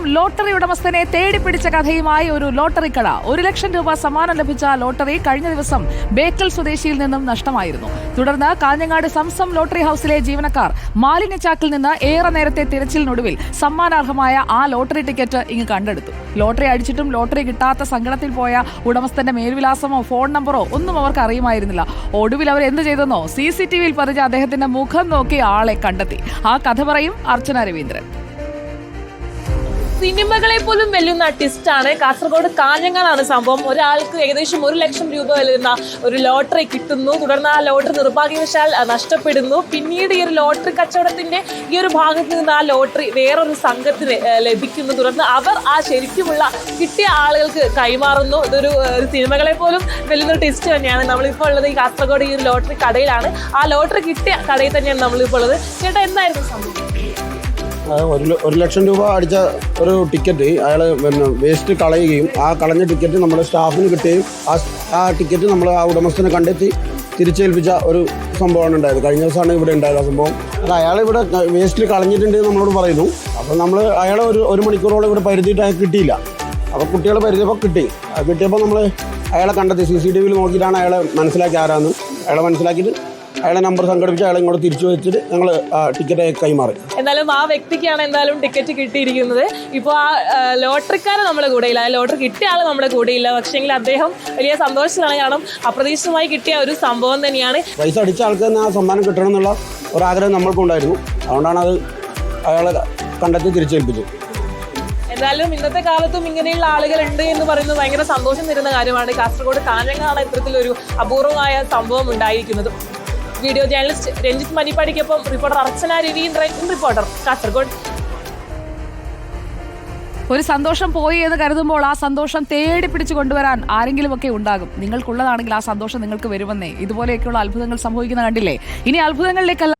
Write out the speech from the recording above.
Lottery ഉടമസ്ഥനെ തേടിപ്പിടിച്ച കഥയുമായി ഒരു lottery കട. ഒരു ലക്ഷം രൂപ സമ്മാനം ലഭിച്ച ലോട്ടറി കഴിഞ്ഞ ദിവസം ബേക്കൽ സ്വദേശിയിൽ നിന്നും നഷ്ടമായിരുന്നു. തുടർന്ന് കാഞ്ഞങ്ങാട് സംസം ലോട്ടറി ഹൌസിലെ ജീവനക്കാർ മാലിന്യച്ചാക്കിൽ നിന്ന് ഏറെ നേരത്തെ തിരച്ചിലിനൊടുവിൽ സമ്മാനാർഹമായ ആ ലോട്ടറി ടിക്കറ്റ് ഇങ്ങ് കണ്ടെടുത്തു. ലോട്ടറി അടിച്ചിട്ടും ലോട്ടറി കിട്ടാത്ത സങ്കടത്തിൽ പോയ ഉടമസ്ഥന്റെ മേൽവിലാസമോ ഫോൺ നമ്പറോ ഒന്നും അവർക്ക് അറിയുമായിരുന്നില്ല. ഒടുവിൽ അവർ എന്ത് ചെയ്തെന്നോ സി സി ടി വിയിൽ പതിച്ച അദ്ദേഹത്തിന്റെ മുഖം നോക്കി ആളെ കണ്ടെത്തി. ആ കഥ പറയും അർച്ചന രവീന്ദ്രൻ. സിനിമകളെ പോലും വെല്ലുന്ന ടിസ്റ്റാണ് കാസർഗോഡ് കാഞ്ഞങ്ങാടാണ് സംഭവം. ഒരാൾക്ക് ഏകദേശം ഒരു ലക്ഷം രൂപ വരുന്ന ഒരു ലോട്ടറി കിട്ടുന്നു. തുടർന്ന് ആ ലോട്ടറി നിർഭാഗ്യവശാൽ നഷ്ടപ്പെടുന്നു. പിന്നീട് ഈ ഒരു ലോട്ടറി കച്ചവടത്തിന്റെ ഈ ഒരു ഭാഗത്ത് നിന്ന് ആ ലോട്ടറി വേറൊരു സംഘത്തിന് ലഭിക്കുന്നു. തുടർന്ന് അവർ ആ ശരിക്കുമുള്ള കിട്ടിയ ആളുകൾക്ക് കൈമാറുന്നു. ഇതൊരു സിനിമകളെ പോലും വെല്ലുന്ന ടിസ്റ്റ് തന്നെയാണ്. നമ്മളിപ്പോൾ ഉള്ളത് ഈ കാസർഗോഡ് ഈ ഒരു ലോട്ടറി കടയിലാണ്. ആ ലോട്ടറി കിട്ടിയ കടയിൽ തന്നെയാണ് നമ്മളിപ്പോൾ ഉള്ളത്. ചേട്ടാ എന്തായിരുന്നു സംഭവം? ഒരു ഒരു ലക്ഷം രൂപ അടിച്ച ഒരു ടിക്കറ്റ് അയാൾ പിന്നെ വേസ്റ്റ് കളയുകയും ആ കളഞ്ഞ ടിക്കറ്റ് നമ്മുടെ സ്റ്റാഫിന് കിട്ടുകയും ആ ആ ടിക്കറ്റ് നമ്മൾ ആ ഉടമസ്ഥനെ കണ്ടെത്തി തിരിച്ചേൽപ്പിച്ച ഒരു സംഭവമാണ് ഉണ്ടായത്. കഴിഞ്ഞ ദിവസമാണ് ഇവിടെ ഉണ്ടായത് ആ സംഭവം. അത് അയാൾ ഇവിടെ വേസ്റ്റിൽ കളഞ്ഞിട്ടുണ്ട് നമ്മളോട് പറയുന്നു. അപ്പോൾ നമ്മൾ അയാളെ ഒരു ഒരു മണിക്കൂറോളം ഇവിടെ പരിധിയിട്ട് അയാൾ കിട്ടിയില്ല. അപ്പോൾ കുട്ടികൾ പരിധിയപ്പോൾ കിട്ടി. കിട്ടിയപ്പോൾ നമ്മൾ അയാളെ കണ്ടെത്തി. സി സി ടി വിയിൽ നോക്കിയിട്ടാണ് അയാളെ മനസ്സിലാക്കി ആരാന്ന്. അയാളെ മനസ്സിലാക്കിയിട്ട് അയാളെ നമ്പർ സംഘടിപ്പിച്ച് അയാളെ ഇങ്ങോട്ട് തിരിച്ചു വെച്ചിട്ട് ഞങ്ങൾ ടിക്കറ്റ് കൈമാറി. എന്നാലും ആ വ്യക്തിക്കാണ് എന്തായാലും ടിക്കറ്റ് കിട്ടിയിരിക്കുന്നത്. ഇപ്പോൾ ആ ലോട്ടറിക്കാര് ലോട്ടറിക്കാരൻ നമ്മുടെ കൂടെയില്ല. ആ ലോട്ടറി കിട്ടിയ ആൾ നമ്മുടെ കൂടെയില്ല. പക്ഷേങ്കിൽ അദ്ദേഹം വലിയ സന്തോഷത്തിലാണ്. കാരണം അപ്രതീക്ഷിതമായി കിട്ടിയ ഒരു സംഭവം തന്നെയാണ്. പൈസ അടിച്ച ആൾക്ക് തന്നെ ആ സമ്മാനം കിട്ടണം എന്നുള്ള ഒരാഗ്രഹം നമ്മൾക്കുണ്ടായിരുന്നു. അതുകൊണ്ടാണ് അത് അയാളെ കണ്ടെത്തി തിരിച്ചേൽപ്പിച്ചത്. എന്തായാലും ഇന്നത്തെ കാലത്തും ഇങ്ങനെയുള്ള ആളുകൾ ഉണ്ട് എന്ന് പറയുന്നത് ഭയങ്കര സന്തോഷം തരുന്ന കാര്യമാണ്. കാസർഗോഡ് കാഞ്ഞങ്ങാണ് ഇത്തരത്തിലൊരു അപൂർവമായ സംഭവം ഉണ്ടായിരിക്കുന്നത്. വീഡിയോ ജേർണലിസ്റ്റ് രഞ്ജിത്ത് മണിപ്പാടിക്കൊപ്പം റിപ്പോർട്ടർ അർച്ചന രവീന്ദ്രൻ റിപ്പോർട്ടർ കാസർഗോഡ്. ഒരു സന്തോഷം പോയി എന്ന് കരുതുമ്പോൾ ആ സന്തോഷം തേടി പിടിച്ചു കൊണ്ടുവരാൻ ആരെങ്കിലുമൊക്കെ ഉണ്ടാകും. നിങ്ങൾക്കുള്ളതാണെങ്കിൽ ആ സന്തോഷം നിങ്ങൾക്ക് വരുമെന്നേ. ഇതുപോലെയൊക്കെയുള്ള അത്ഭുതങ്ങൾ സംഭവിക്കുന്ന കണ്ടില്ലേ? ഇനി അത്ഭുതങ്ങളിലേക്കല്ല